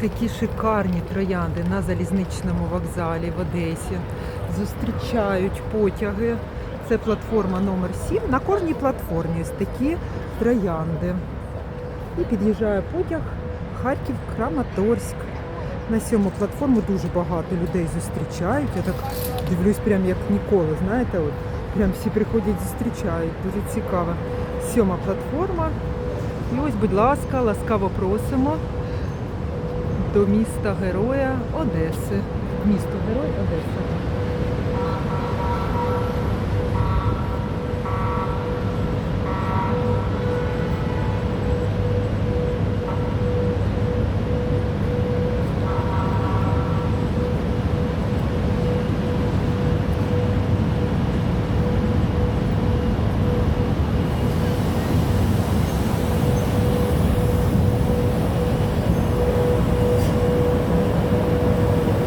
Такі шикарні троянди на залізничному вокзалі в Одесі. Зустрічають потяги. Це платформа номер 7. На кожній платформі ось такі троянди. І під'їжджає потяг Харків Краматорськ. На сьому платформу дуже багато людей зустрічають. Я так дивлюсь, прям як ніколи. Знаєте, от прям всі приходять, зустрічають. Дуже цікаво. Сьома платформа. І ось, будь ласка, ласкаво просимо до міста Героя Одеси. Місто Герой Одеса.